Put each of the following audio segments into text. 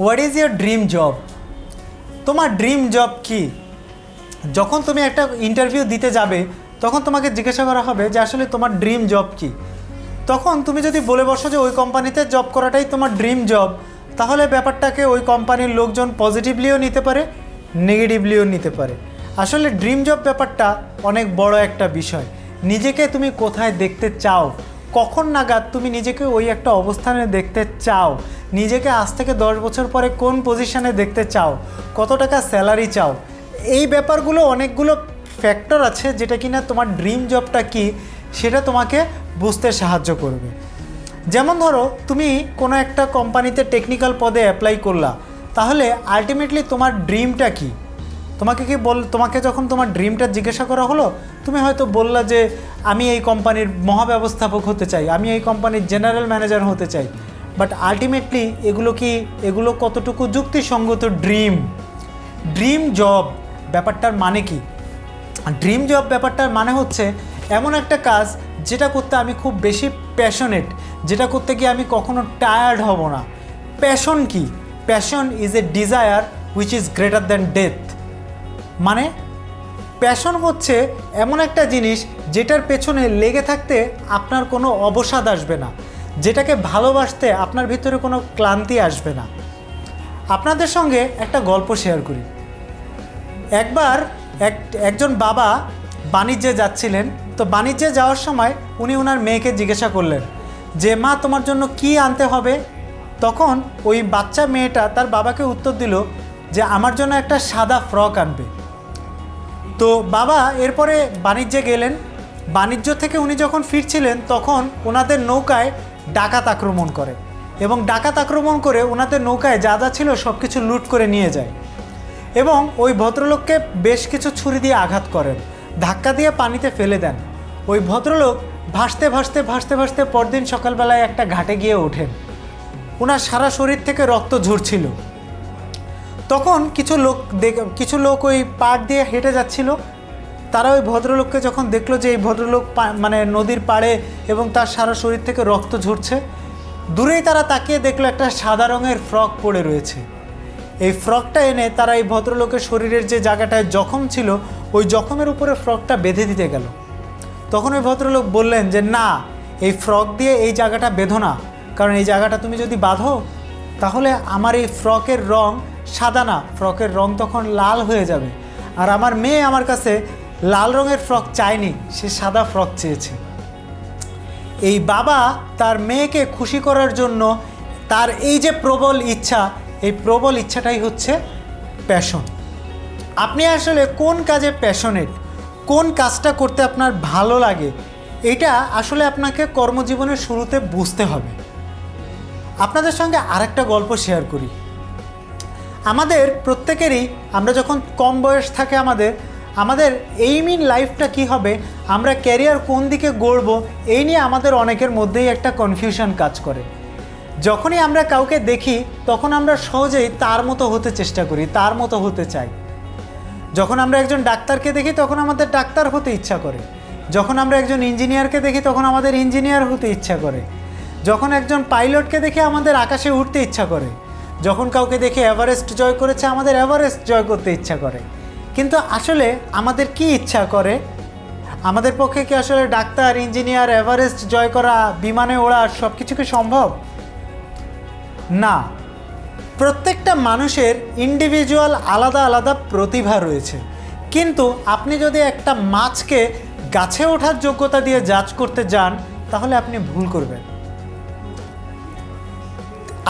What is your dream job তোমার dream job কি? যখন তুমি একটা ইন্টারভিউ দিতে যাবে, তখন তোমাকে জিজ্ঞাসা করা হবে যে আসলে তোমার ড্রিম জব কি? তখন তুমি যদি বলে বসো যে ওই কোম্পানিতে জব করাটাই তোমার ড্রিম জব তাহলে ব্যাপারটাকে ওই কোম্পানির লোকজন পজিটিভলিও নিতে পারে নেগেটিভলিও নিতে পারে। আসলে ড্রিম জব ব্যাপারটা অনেক বড় একটা বিষয়। নিজেকে তুমি কোথায় দেখতে চাও? কখন নাগাদ তুমি নিজেকে ওই একটা অবস্থানে দেখতে চাও? নিজেকে আজ থেকে দশ বছর পরে কোন পজিশনে দেখতে চাও? কত টাকা স্যালারি চাও? এই ব্যাপারগুলো অনেকগুলো ফ্যাক্টর আছে যেটা কিনা তোমার ড্রিম জবটা কি সেটা তোমাকে বুঝতে সাহায্য করবে। যেমন ধরো, তুমি কোনো একটা কোম্পানিতে টেকনিক্যাল পদে অ্যাপ্লাই করলা, তাহলে আলটিমেটলি তোমার ড্রিমটা কি? তোমাকে কি বল, তোমাকে যখন তোমার ড্রিমটা জিজ্ঞাসা করা হলো, তুমি হয়তো বললা যে, আমি এই কোম্পানির মহাব্যবস্থাপক হতে চাই, আমি এই কোম্পানির জেনারেল ম্যানেজার হতে চাই। বাট আলটিমেটলি এগুলো কি, এগুলো কতটুকু যুক্তিসঙ্গত? ড্রিম ড্রিম জব ব্যাপারটার মানে কি? ড্রিম জব ব্যাপারটার মানে হচ্ছে এমন একটা কাজ যেটা করতে আমি খুব বেশি প্যাশনেট যেটা করতে গিয়ে আমি কখনো টায়ার্ড হব না। প্যাশন কি? Passion is a desire which is greater than death মানে প্যাশন হচ্ছে এমন একটা জিনিস যেটার পেছনে লেগে থাকতে আপনার কোনো অবসাদ আসবে না। যেটাকে ভালোবাসতে আপনার ভিতরে কোনো ক্লান্তি আসবে না। আপনাদের সঙ্গে একটা গল্প শেয়ার করি। একবার এক, একজন বাবা বাণিজ্যে যাচ্ছিলেন। তো বাণিজ্যে যাওয়ার সময় উনি ওনার মেয়েকে জিজ্ঞাসা করলেন যে, মা, তোমার জন্য কি আনতে হবে? তখন ওই বাচ্চা মেয়েটা তার বাবাকে উত্তর দিল যে, আমার জন্য একটা সাদা ফ্রক আনবে। তো বাবা এরপরে বাণিজ্যে গেলেন। বাণিজ্য থেকে উনি যখন ফিরছিলেন, তখন ওনাদের নৌকায় ডাকাত আক্রমণ করে এবং ডাকাত আক্রমণ করে ওনাদের নৌকায় যা যা ছিল সব কিছু লুট করে নিয়ে যায় এবং ওই ভদ্রলোককে বেশ কিছু ছুরি দিয়ে আঘাত করেন, ধাক্কা দিয়ে পানিতে ফেলে দেন। ওই ভদ্রলোক ভাসতে ভাসতে ভাসতে ভাসতে পরদিন সকালবেলায় একটা ঘাটে গিয়ে ওঠেন। ওনার সারা শরীর থেকে রক্ত ঝরছিল। তখন কিছু লোক দেখ কিছু লোক ওই পাড় দিয়ে হেঁটে যাচ্ছিল। তারা ওই ভদ্রলোককে যখন দেখল যে এই ভদ্রলোক মানে নদীর পাড়ে এবং তার সারা শরীর থেকে রক্ত ঝরছে, দূরেই তারা তাকিয়ে দেখল একটা সাদা রঙের ফ্রক পড়ে রয়েছে। এই ফ্রকটা এনে তারা এই ভদ্রলোকের শরীরের যে জায়গাটায় জখম ছিল, ওই জখমের উপরে ফ্রকটা বেঁধে দিতে গেল। তখন ওই ভদ্রলোক বললেন যে, না, এই ফ্রক দিয়ে এই জায়গাটা বেঁধো না। কারণ এই জায়গাটা তুমি যদি বাঁধো, তাহলে আমার এই ফ্রকের রং সাদা না। ফ্রকের রং তখন লাল হয়ে যাবে। আর আমার মেয়ে আমার কাছে লাল রঙের ফ্রক চায়নি, সে সাদা ফ্রক চেয়েছে। এই বাবা তার মেয়েকে খুশি করার জন্য তার এই যে প্রবল ইচ্ছা, এই প্রবল ইচ্ছাটাই হচ্ছে প্যাশন আপনি আসলে কোন কাজে প্যাশনেট কোন কাজটা করতে আপনার ভালো লাগে? এটা আসলে আপনাকে কর্মজীবনের শুরুতে বুঝতে হবে। আপনাদের সঙ্গে আরেকটা গল্প শেয়ার করি। আমাদের প্রত্যেকেরই, আমরা যখন কম বয়স থাকে আমাদের আমাদের এইম ইন লাইফটা কী হবে? আমরা ক্যারিয়ার কোন দিকে গড়ব? এই নিয়ে আমাদের অনেকের মধ্যেই একটা কনফিউশন কাজ করে। যখনই আমরা কাউকে দেখি, তখন আমরা সহজেই তার মতো হতে চেষ্টা করি, তার মতো হতে চাই। যখন আমরা একজন ডাক্তারকে দেখি, তখন আমাদের ডাক্তার হতে ইচ্ছা করে। যখন আমরা একজন ইঞ্জিনিয়ারকে দেখি, তখন আমাদের ইঞ্জিনিয়ার হতে ইচ্ছা করে। যখন একজন পাইলটকে দেখে আমাদের আকাশে উঠতে ইচ্ছা করে। যখন কাউকে দেখে এভারেস্ট জয় করেছে, আমাদের এভারেস্ট জয় করতে ইচ্ছা করে। কিন্তু আসলে আমাদের কি ইচ্ছা করে? আমাদের পক্ষে কি আসলে ডাক্তার, ইঞ্জিনিয়ার, এভারেস্ট জয় করা, বিমানে ওড়া সব কিছু কি সম্ভব? না। প্রত্যেকটা মানুষের ইন্ডিভিজুয়াল আলাদা আলাদা প্রতিভা রয়েছে। কিন্তু আপনি যদি একটা মাছকে গাছে ওঠার যোগ্যতা দিয়ে জাজ করতে যান, তাহলে আপনি ভুল করবেন।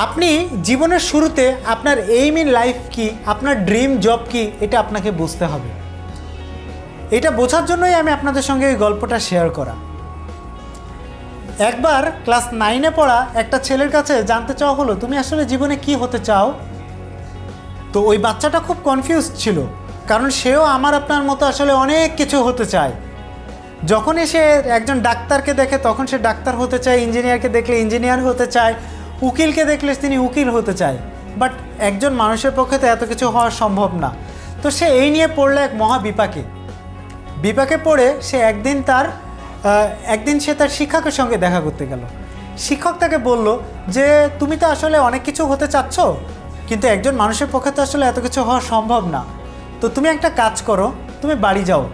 আপনি জীবনের শুরুতে আপনার এইম ইন লাইফ কি, আপনার ড্রিম জব কি, এটা আপনাকে বুঝতে হবে। এটা বোঝার জন্যই আমি আপনাদের সঙ্গে এই গল্পটা শেয়ার করা। একবার ক্লাস নাইনে পড়া একটা ছেলের কাছে জানতে চাওয়া হলো, তুমি আসলে জীবনে কি হতে চাও? তো ওই বাচ্চাটা খুব কনফিউজ ছিল, কারণ সেও আমার আপনার মতো আসলে অনেক কিছু হতে চায়। যখনই সে একজন ডাক্তারকে দেখে, তখন সে ডাক্তার হতে চায়, ইঞ্জিনিয়ারকে দেখলে ইঞ্জিনিয়ার হতে চায় উকিলকে দেখলে তিনি উকিল হতে চায়। বাট একজন মানুষের পক্ষে তো এত কিছু হওয়া সম্ভব না। তো সে এই নিয়ে পড়ল এক মহা বিপাকে। বিপাকে পড়ে সে একদিন তার একদিন সে তার শিক্ষকের সঙ্গে দেখা করতে গেল। শিক্ষক তাকে বলল যে, তুমি তো আসলে অনেক কিছু হতে চাচ্ছ, কিন্তু একজন মানুষের পক্ষে তো আসলে এত কিছু হওয়া সম্ভব না। তো তুমি একটা কাজ করো, তুমি বাড়ি যাও।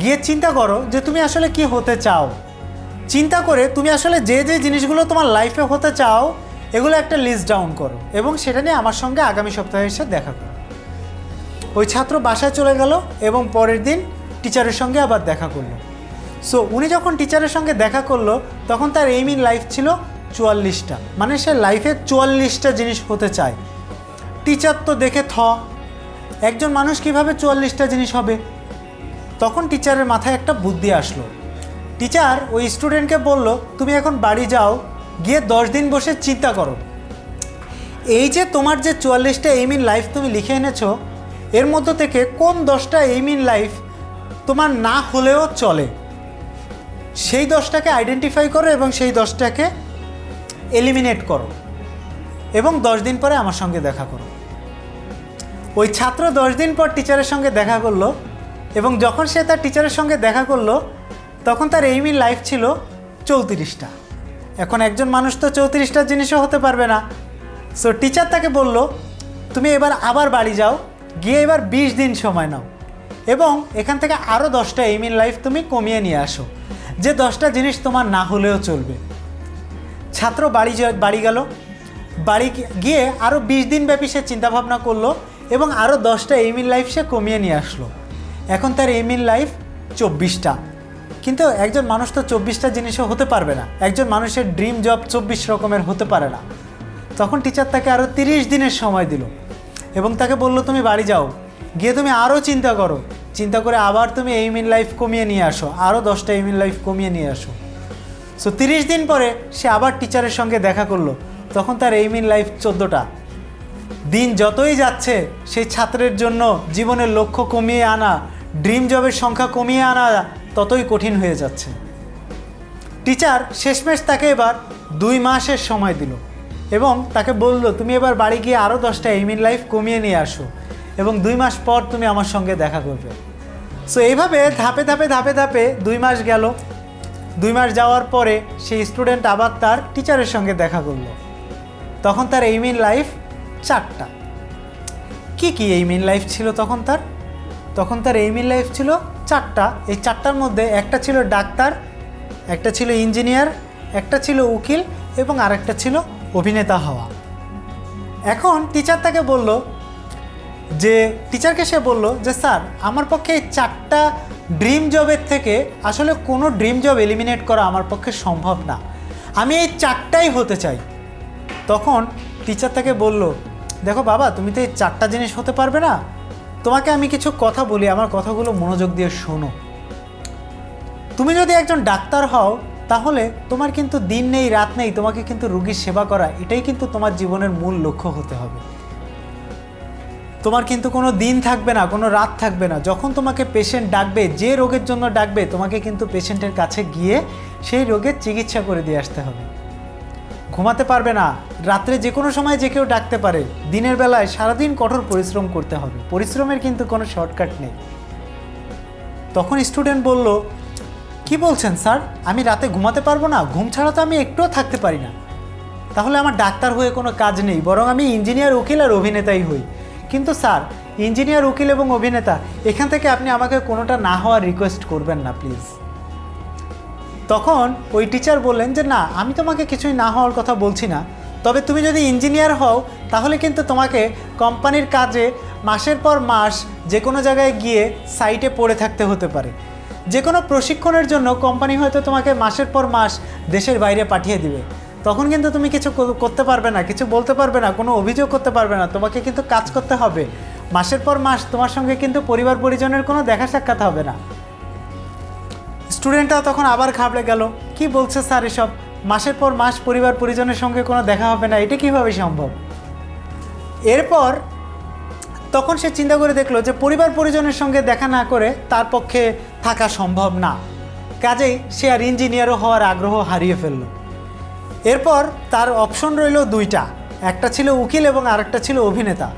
গিয়ে চিন্তা করো যে, তুমি আসলে কি হতে চাও? চিন্তা করে তুমি আসলে যে যে জিনিসগুলো তোমার লাইফে হতে চাও এগুলো একটা লিস্ট ডাউন করো এবং সেটা নিয়ে আমার সঙ্গে আগামী সপ্তাহে এসে দেখা করো। ওই ছাত্র বাসায় চলে গেল এবং পরের দিন টিচারের সঙ্গে আবার দেখা করল। সো উনি যখন টিচারের সঙ্গে দেখা করল, তখন তার এইম ইন লাইফ ছিল চুয়াল্লিশটা। মানে সে লাইফে চুয়াল্লিশটা জিনিস হতে চায়। টিচার তো দেখে থ, একজন মানুষ কীভাবে চুয়াল্লিশটা জিনিস হবে? তখন টিচারের মাথায় একটা বুদ্ধি আসলো। টিচার ওই স্টুডেন্টকে বলল, তুমি এখন বাড়ি যাও গিয়ে দশ দিন বসে চিন্তা করো। এই যে তোমার যে চুয়াল্লিশটা এইম ইন লাইফ তুমি লিখে এনেছো, এর মধ্য থেকে কোন দশটা এইম ইন লাইফ তোমার না হলেও চলে? সেই দশটাকে আইডেন্টিফাই করো এবং সেই দশটাকে এলিমিনেট করো এবং দশ দিন পরে আমার সঙ্গে দেখা করো। ওই ছাত্র দশ দিন পর টিচারের সঙ্গে দেখা করল এবং যখন সে তার টিচারের সঙ্গে দেখা করল, তখন তার এইম ইন লাইফ ছিল চৌত্রিশটা। এখন একজন মানুষ তো চৌত্রিশটা জিনিসও হতে পারবে না। সো টিচার তাকে বলল, তুমি এবার আবার বাড়ি যাও, গিয়ে এবার বিশ দিন সময় নাও এবং এখান থেকে আরও দশটা এইম ইন লাইফ তুমি কমিয়ে নিয়ে আসো। যে দশটা জিনিস তোমার না হলেও চলবে। ছাত্র বাড়ি বাড়ি গেল। বাড়ি গিয়ে আরও বিশ দিন ব্যাপী সে চিন্তাভাবনা করল এবং আরও দশটা ইন লাইফ সে কমিয়ে নিয়ে আসলো। এখন তার এইম ইন লাইফ চব্বিশটা। কিন্তু একজন মানুষ তো চব্বিশটা জিনিসও হতে পারবে না। একজন মানুষের ড্রিম জব চব্বিশ রকমের হতে পারে না। তখন টিচার তাকে আরও তিরিশ দিনের সময় দিল এবং তাকে বলল, তুমি বাড়ি যাও। গিয়ে তুমি আরও চিন্তা করো। চিন্তা করে আবার তুমি এইম ইন লাইফ কমিয়ে নিয়ে আসো। আরও দশটা এইম ইন লাইফ কমিয়ে নিয়ে আসো। সো তিরিশ দিন পরে সে আবার টিচারের সঙ্গে দেখা করল। তখন তার এইম ইন লাইফ চোদ্দোটা। দিন যতই যাচ্ছে, সেই ছাত্রের জন্য জীবনের লক্ষ্য কমিয়ে আনা ড্রিম জবের সংখ্যা কমিয়ে আনা ততই কঠিন হয়ে যাচ্ছে। টিচার শেষমেশ তাকে এবার দুই মাসের সময় দিল এবং তাকে বলল, তুমি এবার বাড়ি গিয়ে আরও দশটা এইম ইন লাইফ কমিয়ে নিয়ে আসো এবং দুই মাস পর তুমি আমার সঙ্গে দেখা করবে। সো এইভাবে ধাপে ধাপে ধাপে ধাপে দুই মাস গেল। দুই মাস যাওয়ার পরে সেই স্টুডেন্ট আবার তার টিচারের সঙ্গে দেখা করল। তখন তার এইম ইন লাইফ চারটা। কি কি এইম ইন লাইফ ছিল তখন তার? তখন তার এইম ইন লাইফ ছিল চারটা, এই চারটার মধ্যে একটা ছিল ডাক্তার, একটা ছিল ইঞ্জিনিয়ার, একটা ছিল উকিল এবং আরেকটা ছিল অভিনেতা হওয়া। এখন টিচার তাকে বলল যে টিচারকে সে বলল যে, স্যার, আমার পক্ষে এই চারটা ড্রিম জবের থেকে আসলে কোনো ড্রিম জব এলিমিনেট করা আমার পক্ষে সম্ভব না। আমি এই চারটাই হতে চাই। তখন টিচার তাকে বলল, দেখো বাবা, তুমি তো এই চারটা জিনিস হতে পারবে না। তোমাকে আমি কিছু কথা বলি, আমার কথাগুলো মনোযোগ দিয়ে শোনো। তুমি যদি একজন ডাক্তার হও, তাহলে তোমার কিন্তু দিন নেই, রাত নেই, তোমাকে কিন্তু রুগীর সেবা করা, এটাই কিন্তু তোমার জীবনের মূল লক্ষ্য হতে হবে। তোমার কিন্তু কোনো দিন থাকবে না, কোনো রাত থাকবে না। যখন তোমাকে পেশেন্ট ডাকবে, যে রোগের জন্য ডাকবে, তোমাকে কিন্তু পেশেন্টের কাছে গিয়ে সেই রোগের চিকিৎসা করে দিয়ে আসতে হবে। ঘুমাতে পারবে না। রাত্রে যে কোনো সময় যে কেউ ডাকতে পারে। দিনের বেলায় সারাদিন কঠোর পরিশ্রম করতে হবে। পরিশ্রমের কিন্তু কোনো শর্টকাট নেই। তখন স্টুডেন্ট বলল, কি বলছেন স্যার? আমি রাতে ঘুমাতে পারব না? ঘুম ছাড়া তো আমি একটুও থাকতে পারি না। তাহলে আমার ডাক্তার হয়ে কোনো কাজ নেই, বরং আমি ইঞ্জিনিয়ার, উকিল আর অভিনেতাই হই। কিন্তু স্যার, ইঞ্জিনিয়ার, উকিল এবং অভিনেতা, এখান থেকে আপনি আমাকে কোনোটা না হওয়ার রিকোয়েস্ট করবেন না প্লিজ তখন ওই টিচার বললেন যে, না, আমি তোমাকে কিছুই না হওয়ার কথা বলছি না। তবে তুমি যদি ইঞ্জিনিয়ার হও, তাহলে কিন্তু তোমাকে কোম্পানির কাজে মাসের পর মাস যে কোনো জায়গায় গিয়ে সাইটে পড়ে থাকতে হতে পারে। যে কোনো প্রশিক্ষণের জন্য কোম্পানি হয়তো তোমাকে মাসের পর মাস দেশের বাইরে পাঠিয়ে দিবে। তখন কিন্তু তুমি কিছু করতে পারবে না, কিছু বলতে পারবে না, কোনো অভিযোগ করতে পারবে না, তোমাকে কিন্তু কাজ করতে হবে। মাসের পর মাস তোমার সঙ্গে কিন্তু পরিবার পরিজনের কোনো দেখা সাক্ষাৎ হবে না। স্টুডেন্টরা তখন আবার ঘাবড়ে গেল। কি বলছে স্যার এসব? মাসের পর মাস পরিবার পরিজনের সঙ্গে কোনো দেখা হবে না, এটা কীভাবে সম্ভব? এরপর তখন সে চিন্তা করে দেখল যে পরিবার পরিজনের সঙ্গে দেখা না করে তার পক্ষে থাকা সম্ভব না। কাজেই সে আর ইঞ্জিনিয়ারও হওয়ার আগ্রহ হারিয়ে ফেলল। এরপর তার অপশন রইল দুইটা, একটা ছিল উকিল এবং আরেকটা ছিল অভিনেতা।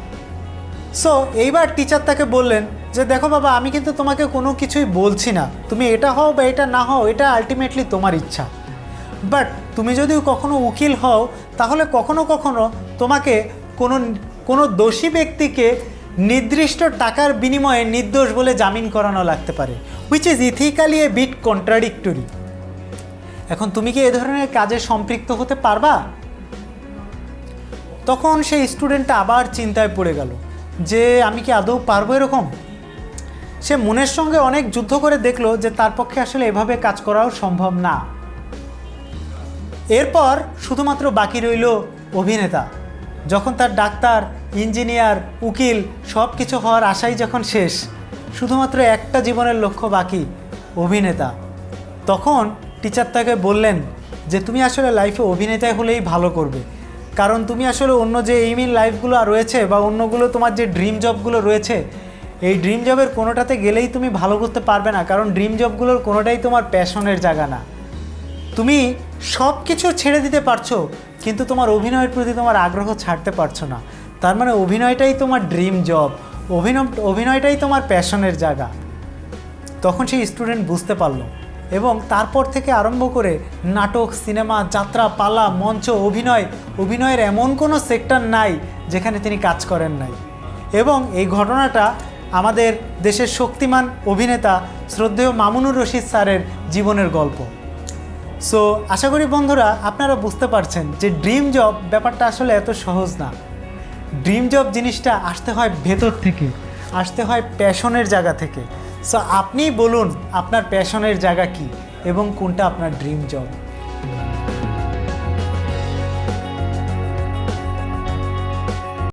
সো এইবার টিচার তাকে বললেন যে, দেখো বাবা, আমি কিন্তু তোমাকে কোনো কিছুই বলছি না। তুমি এটা হও বা এটা না হও, এটা আলটিমেটলি তোমার ইচ্ছা। বাট তুমি যদি কখনো উকিল হও, তাহলে কখনো কখনো তোমাকে কোনো কোনো দোষী ব্যক্তিকে নির্দিষ্ট টাকার বিনিময়ে নির্দোষ বলে জামিন করানো লাগতে পারে which is ethically a bit contradictory এখন তুমি কি এ ধরনের কাজে সম্পৃক্ত হতে পারবা? তখন সেই স্টুডেন্টটা আবার চিন্তায় পড়ে গেল। যে আমি কি আদৌ পারব এরকম? সে মনের সঙ্গে অনেক যুদ্ধ করে দেখল যে তার পক্ষে আসলে এভাবে কাজ করাও সম্ভব না। এরপর শুধুমাত্র বাকি রইল অভিনেতা। যখন তার ডাক্তার, ইঞ্জিনিয়ার, উকিল সব কিছু হওয়ার আশাই যখন শেষ, শুধুমাত্র একটা জীবনের লক্ষ্য বাকি, অভিনেতা। তখন টিচার তাকে বললেন যে, তুমি আসলে লাইফে অভিনেতাই হলেই ভালো করবে। কারণ তুমি আসলে অন্য যে এইমিন লাইফগুলো রয়েছে বা অন্যগুলো তোমার যে ড্রিম জবগুলো রয়েছে, এই ড্রিম জবের কোনোটাতে গেলেই তুমি ভালো করতে পারবে না। কারণ ড্রিম জবগুলোর কোনোটাই তোমার প্যাশনের জায়গা না। তুমি সব কিছু ছেড়ে দিতে পারছ, কিন্তু তোমার অভিনয়ের প্রতি তোমার আগ্রহ ছাড়তে পারছ না। তার মানে অভিনয়টাই তোমার ড্রিম জব অভিনয় অভিনয়টাই তোমার প্যাশনের জায়গা। তখন সেই স্টুডেন্ট বুঝতে পারল। এবং তারপর থেকে আরম্ভ করে নাটক, সিনেমা, যাত্রা, পালা, মঞ্চ, অভিনয়, অভিনয়ের এমন কোনো সেক্টর নাই যেখানে তিনি কাজ করেন নাই। এবং এই ঘটনাটা আমাদের দেশের শক্তিমান অভিনেতা শ্রদ্ধেয় মামুনুর রশিদ স্যারের জীবনের গল্প। সো আশা করি বন্ধুরা আপনারা বুঝতে পারছেন যে ড্রিম জব ব্যাপারটা আসলে এত সহজ না। ড্রিম জব জিনিসটা আসতে হয় ভেতর থেকে, আসতে হয় প্যাশনের জায়গা থেকে। সো আপনি বলুন আপনার প্যাশনের জায়গা কি এবং কোনটা আপনার ড্রিম জব